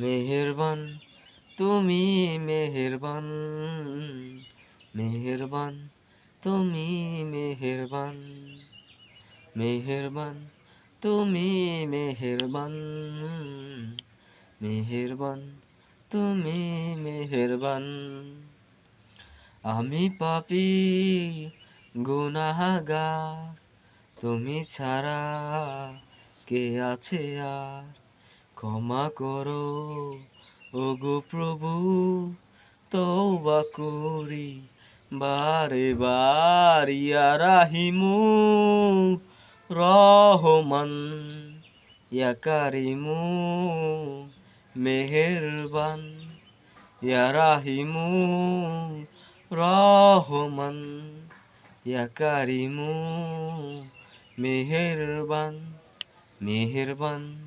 মেহেরবান, তুমি মেহেরবান মেহেরবান, তুমি মেহেরবান মেহেরবান, তুমি মেহেরবান মেহেরবান, তুমি মেহেরবান। আমি পাপি, গুনাহগার, তুমি ছাড়া কে আছে আর? ক্ষমা করো। ওগো প্রভু, তওবা করি। বারে বার ইয়া রাহিমু, রহমান, ইয়া কারিমু, মেহেরবান, ইয়া রাহিমু, রহমান, ইয়া মেহেরবান মেহেরবান।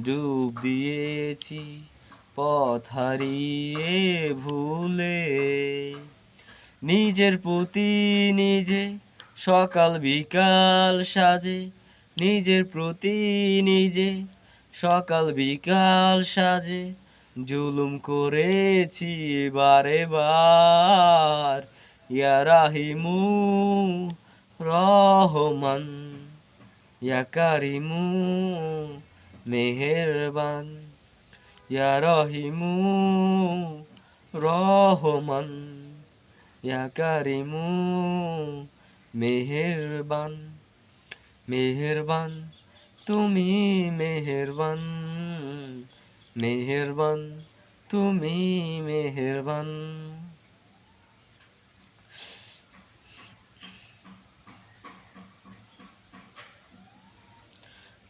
ডুব দিয়েছি, পথ হারিয়ে ভুলে। নিজের প্রতি নিজে, সকাল বিকাল সাজে। নিজের প্রতি নিজে, সকাল বিকাল সাজে। জুলুম করেছি বারে বার। ইয়া রাহিমু রহমান, ইয়া কারিমু মেহেরবান। ইয়া রহিমু রহমান। ইয়া কারিমু মেহেরবান। মেহেরবান তুমি মেহেরবান। মেহেরবান তুমি মেহেরবান।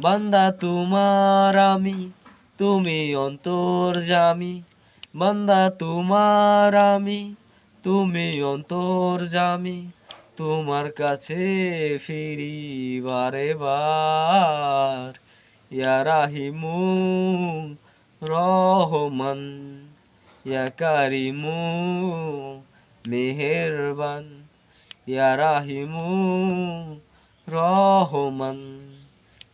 বান্দা তোমার আমি, তুমি অন্তর জামি। বান্দা তোমার আমি, তুমি অন্তর জামি। তোমার কাছে ফিরি বারে বার ইয়া রাহিমু রহমান, ইয়া কারিমু মেহেরবান, ইয়া রাহিমু রহমান।